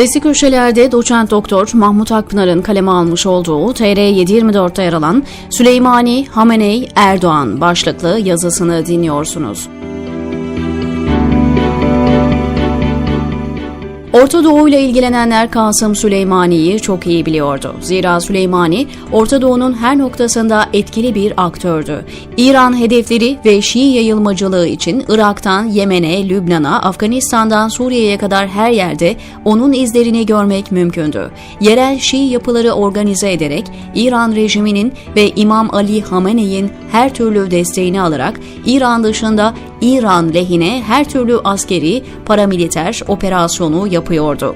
Sesli köşelerde doçent doktor Mahmut Akpınar'ın kaleme almış olduğu TR 724'te yer alan Süleymani Hameney Erdoğan başlıklı yazısını dinliyorsunuz. Orta Doğu ile ilgilenenler Kasım Süleymani'yi çok iyi biliyordu. Zira Süleymani, Orta Doğu'nun her noktasında etkili bir aktördü. İran hedefleri ve Şii yayılmacılığı için Irak'tan Yemen'e, Lübnan'a, Afganistan'dan Suriye'ye kadar her yerde onun izlerini görmek mümkündü. Yerel Şii yapıları organize ederek İran rejiminin ve İmam Ali Hamene'in her türlü desteğini alarak İran dışında İran lehine her türlü askeri, paramiliter operasyonu yapıyordu.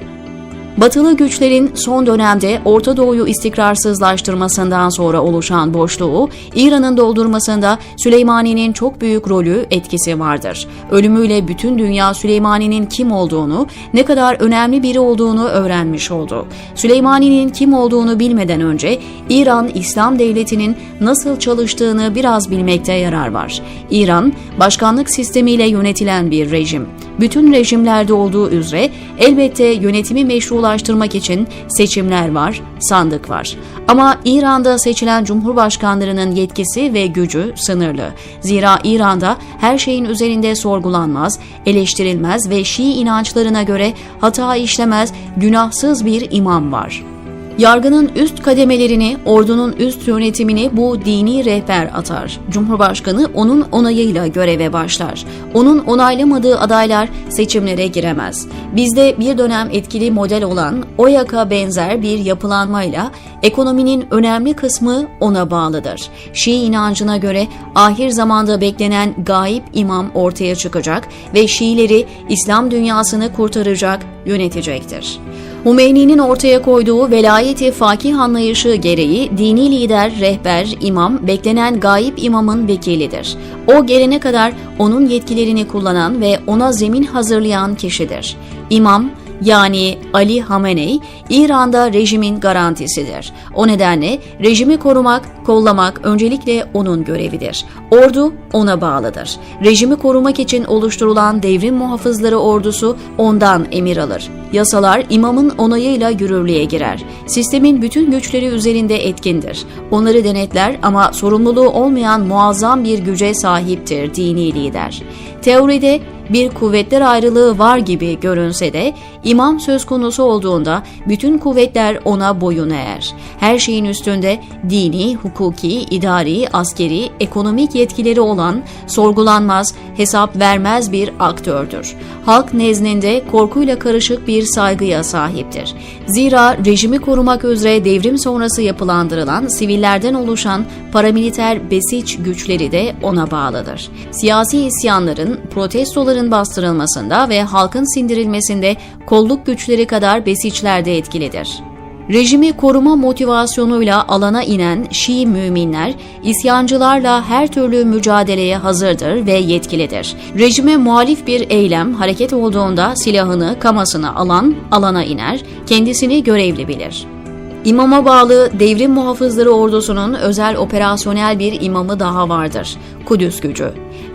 Batılı güçlerin son dönemde Orta Doğu'yu istikrarsızlaştırmasından sonra oluşan boşluğu İran'ın doldurmasında Süleymani'nin çok büyük rolü, etkisi vardır. Ölümüyle bütün dünya Süleymani'nin kim olduğunu, ne kadar önemli biri olduğunu öğrenmiş oldu. Süleymani'nin kim olduğunu bilmeden önce İran İslam Devleti'nin nasıl çalıştığını biraz bilmekte yarar var. İran, başkanlık sistemiyle yönetilen bir rejim. Bütün rejimlerde olduğu üzere elbette yönetimi meşrulaştırmak için seçimler var, sandık var. Ama İran'da seçilen cumhurbaşkanlarının yetkisi ve gücü sınırlı. Zira İran'da her şeyin üzerinde sorgulanmaz, eleştirilmez ve Şii inançlarına göre hata işlemez, günahsız bir imam var. Yargının üst kademelerini, ordunun üst yönetimini bu dini rehber atar. Cumhurbaşkanı onun onayıyla göreve başlar. Onun onaylamadığı adaylar seçimlere giremez. Bizde bir dönem etkili model olan OYAK'a benzer bir yapılanmayla ekonominin önemli kısmı ona bağlıdır. Şii inancına göre ahir zamanda beklenen gayip imam ortaya çıkacak ve Şiileri İslam dünyasını kurtaracak, yönetecektir. Hümeyni'nin ortaya koyduğu velayeti fakih anlayışı gereği dini lider, rehber, imam, beklenen gayip imamın vekilidir. O gelene kadar onun yetkilerini kullanan ve ona zemin hazırlayan kişidir. İmam, yani Ali Hameney, İran'da rejimin garantisidir. O nedenle rejimi korumak, kollamak öncelikle onun görevidir. Ordu ona bağlıdır. Rejimi korumak için oluşturulan devrim muhafızları ordusu ondan emir alır. Yasalar imamın onayıyla yürürlüğe girer. Sistemin bütün güçleri üzerinde etkindir. Onları denetler ama sorumluluğu olmayan muazzam bir güce sahiptir dini lider. Teoride bir kuvvetler ayrılığı var gibi görünse de imam söz konusu olduğunda bütün kuvvetler ona boyun eğer. Her şeyin üstünde dini, hukuki, idari, askeri, ekonomik yetkileri olan sorgulanmaz, hesap vermez bir aktördür. Halk nezdinde korkuyla karışık bir saygıya sahiptir. Zira rejimi korumak üzere devrim sonrası yapılandırılan sivillerden oluşan paramiliter besiç güçleri de ona bağlıdır. Siyasi isyanların, protestoların bastırılmasında ve halkın sindirilmesinde kolluk güçleri kadar besiçlerde etkilidir. Rejimi koruma motivasyonuyla alana inen Şii müminler, isyancılarla her türlü mücadeleye hazırdır ve yetkilidir. Rejime muhalif bir eylem, hareket olduğunda silahını, kamasını alan alana iner, kendisini görevli bilir. İmama bağlı devrim muhafızları ordusunun özel operasyonel bir imamı daha vardır. Kudüs gücü.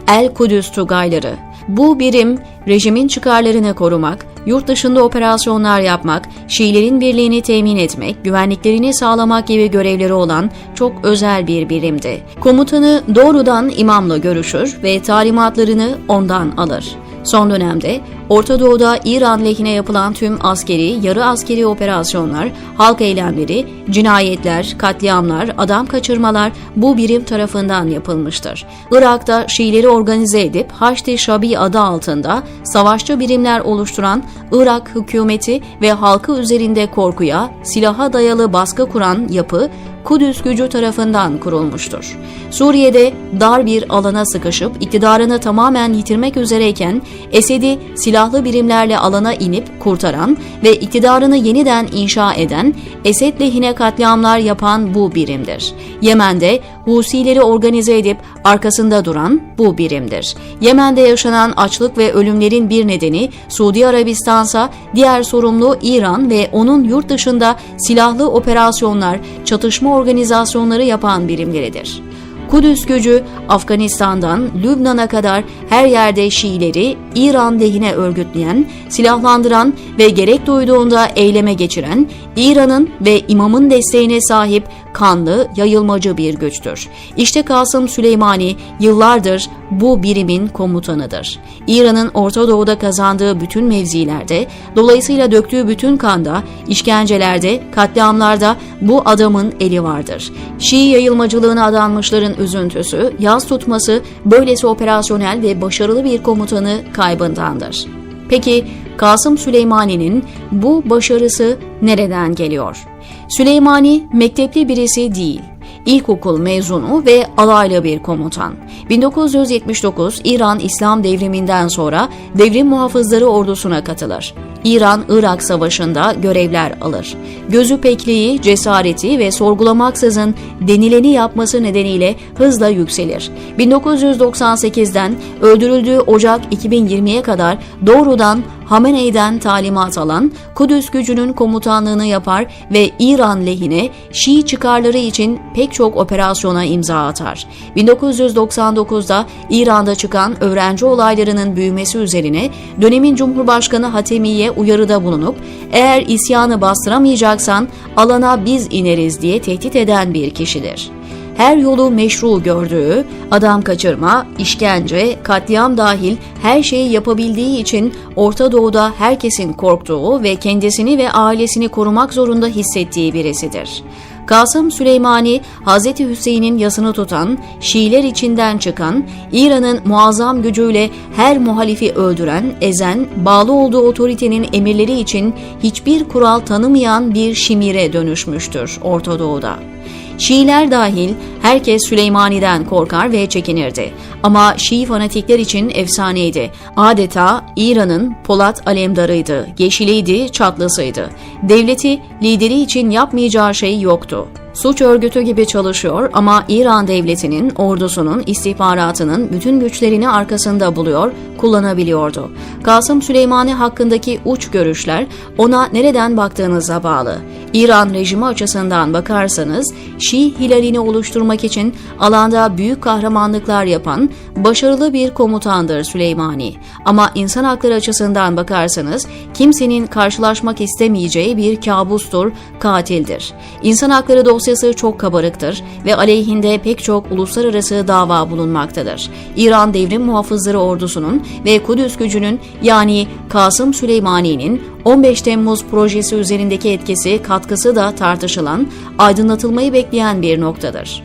El Kudüs Tugayları. Bu birim rejimin çıkarlarını korumak, yurt dışında operasyonlar yapmak, Şiilerin birliğini temin etmek, güvenliklerini sağlamak gibi görevleri olan çok özel bir birimdi. Komutanı doğrudan imamla görüşür ve talimatlarını ondan alır. Son dönemde Orta Doğu'da İran lehine yapılan tüm askeri, yarı askeri operasyonlar, halk eylemleri, cinayetler, katliamlar, adam kaçırmalar bu birim tarafından yapılmıştır. Irak'ta Şiileri organize edip Haçlı Şabi adı altında savaşçı birimler oluşturan Irak hükümeti ve halkı üzerinde korkuya, silaha dayalı baskı kuran yapı Kudüs gücü tarafından kurulmuştur. Suriye'de dar bir alana sıkışıp iktidarını tamamen yitirmek üzereyken Esed'i silahlı birimlerle alana inip kurtaran ve iktidarını yeniden inşa eden, Esed lehine katliamlar yapan bu birimdir. Yemen'de Husileri organize edip arkasında duran bu birimdir. Yemen'de yaşanan açlık ve ölümlerin bir nedeni Suudi Arabistan'sa diğer sorumlu İran ve onun yurt dışında silahlı operasyonlar, çatışma organizasyonları yapan birimleridir. Kudüs gücü Afganistan'dan Lübnan'a kadar her yerde Şiileri İran lehine örgütleyen, silahlandıran ve gerek duyduğunda eyleme geçiren, İran'ın ve imamın desteğine sahip kanlı, yayılmacı bir güçtür. İşte Kasım Süleymani yıllardır bu birimin komutanıdır. İran'ın Orta Doğu'da kazandığı bütün mevzilerde, dolayısıyla döktüğü bütün kanda, işkencelerde, katliamlarda bu adamın eli vardır. Şii yayılmacılığına adanmışların üzüntüsü, yaz tutması böylesi operasyonel ve başarılı bir komutanı kaybındandır. Peki Kasım Süleymani'nin bu başarısı nereden geliyor? Süleymani mektepli birisi değil. İlkokul mezunu ve alaylı bir komutan. 1979 İran İslam devriminden sonra devrim muhafızları ordusuna katılır. İran-Irak savaşında görevler alır. Gözü pekliği, cesareti ve sorgulamaksızın denileni yapması nedeniyle hızla yükselir. 1998'den öldürüldüğü Ocak 2020'ye kadar doğrudan Hamene'den talimat alan Kudüs gücünün komutanlığını yapar ve İran lehine Şii çıkarları için pek çok operasyona imza atar. 1999'da İran'da çıkan öğrenci olaylarının büyümesi üzerine dönemin Cumhurbaşkanı Hatemiye uyarıda bulunup eğer isyanı bastıramayacaksan alana biz ineriz diye tehdit eden bir kişidir her yolu meşru gördüğü, adam kaçırma, işkence, katliam dahil her şeyi yapabildiği için Orta Doğu'da herkesin korktuğu ve kendisini ve ailesini korumak zorunda hissettiği birisidir. Kasım Süleymani, Hz. Hüseyin'in yasını tutan, Şiiler içinden çıkan, İran'ın muazzam gücüyle her muhalifi öldüren, ezen, bağlı olduğu otoritenin emirleri için hiçbir kural tanımayan bir şimire dönüşmüştür Orta Doğu'da. Şiiler dahil herkes Süleymani'den korkar ve çekinirdi. Ama Şii fanatikler için efsaneydi. Adeta İran'ın Polat Alemdarıydı, yeşiliydi, çatlısıydı. Devleti, lideri için yapmayacağı şey yoktu. Suç örgütü gibi çalışıyor ama İran devletinin, ordusunun, istihbaratının bütün güçlerini arkasında buluyor, kullanabiliyordu. Kasım Süleymani hakkındaki uç görüşler ona nereden baktığınıza bağlı. İran rejimi açısından bakarsanız Şii hilalini oluşturmak için alanda büyük kahramanlıklar yapan başarılı bir komutandır Süleymani. Ama insan hakları açısından bakarsanız kimsenin karşılaşmak istemeyeceği bir kabustur, katildir. İnsan hakları dosyası çok kabarıktır ve aleyhinde pek çok uluslararası dava bulunmaktadır. İran Devrim Muhafızları Ordusu'nun ve Kudüs gücünün yani Kasım Süleymani'nin 15 Temmuz projesi üzerindeki etkisi, katkısı da tartışılan, aydınlatılmayı bekleyen bir noktadır.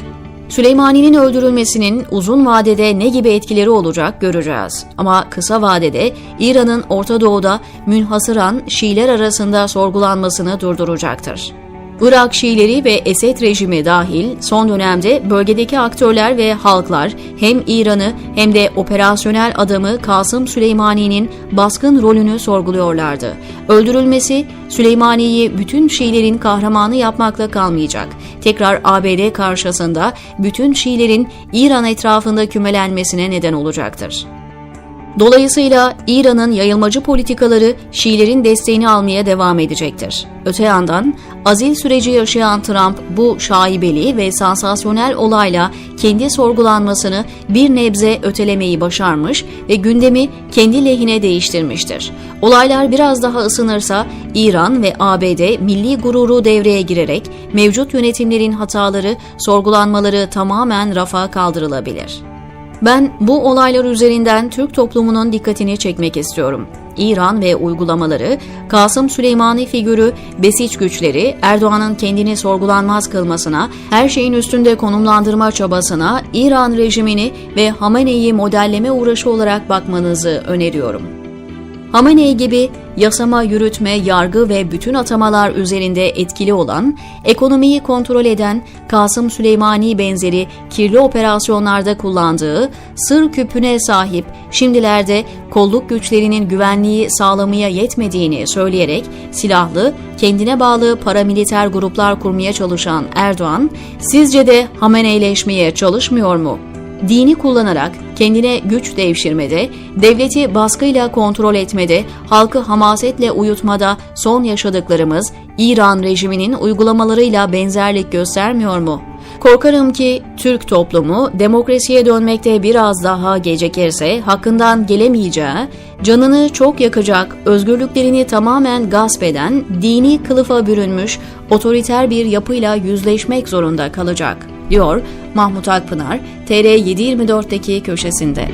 Süleymani'nin öldürülmesinin uzun vadede ne gibi etkileri olacak göreceğiz. Ama kısa vadede İran'ın Orta Doğu'da münhasıran Şiiler arasında sorgulanmasını durduracaktır. Irak Şiileri ve Esed rejimi dahil son dönemde bölgedeki aktörler ve halklar hem İran'ı hem de operasyonel adamı Kasım Süleymani'nin baskın rolünü sorguluyorlardı. Öldürülmesi Süleymani'yi bütün Şiilerin kahramanı yapmakla kalmayacak. Tekrar ABD karşısında bütün Şiilerin İran etrafında kümelenmesine neden olacaktır. Dolayısıyla İran'ın yayılmacı politikaları Şiilerin desteğini almaya devam edecektir. Öte yandan azil süreci yaşayan Trump bu şaibeli ve sansasyonel olayla kendi sorgulanmasını bir nebze ötelemeyi başarmış ve gündemi kendi lehine değiştirmiştir. Olaylar biraz daha ısınırsa İran ve ABD milli gururu devreye girerek mevcut yönetimlerin hataları, sorgulanmaları tamamen rafa kaldırılabilir. Ben bu olaylar üzerinden Türk toplumunun dikkatini çekmek istiyorum. İran ve uygulamaları, Kasım Süleymani figürü, besiç güçleri, Erdoğan'ın kendini sorgulanmaz kılmasına, her şeyin üstünde konumlandırma çabasına, İran rejimini ve Hamene'yi modelleme uğraşı olarak bakmanızı öneriyorum. Hamenei gibi yasama, yürütme, yargı ve bütün atamalar üzerinde etkili olan, ekonomiyi kontrol eden Kasım Süleymani benzeri kirli operasyonlarda kullandığı sır küpüne sahip şimdilerde kolluk güçlerinin güvenliği sağlamaya yetmediğini söyleyerek silahlı, kendine bağlı paramiliter gruplar kurmaya çalışan Erdoğan, sizce de Hameneileşmeye çalışmıyor mu? Dini kullanarak kendine güç devşirmede, devleti baskıyla kontrol etmede, halkı hamasetle uyutmada son yaşadıklarımız İran rejiminin uygulamalarıyla benzerlik göstermiyor mu? Korkarım ki Türk toplumu demokrasiye dönmekte biraz daha gecikirse hakkından gelemeyeceği, canını çok yakacak, özgürlüklerini tamamen gasp eden, dini kılıfa bürünmüş otoriter bir yapıyla yüzleşmek zorunda kalacak, diyor Mahmut Akpınar, TR724'deki köşesinde.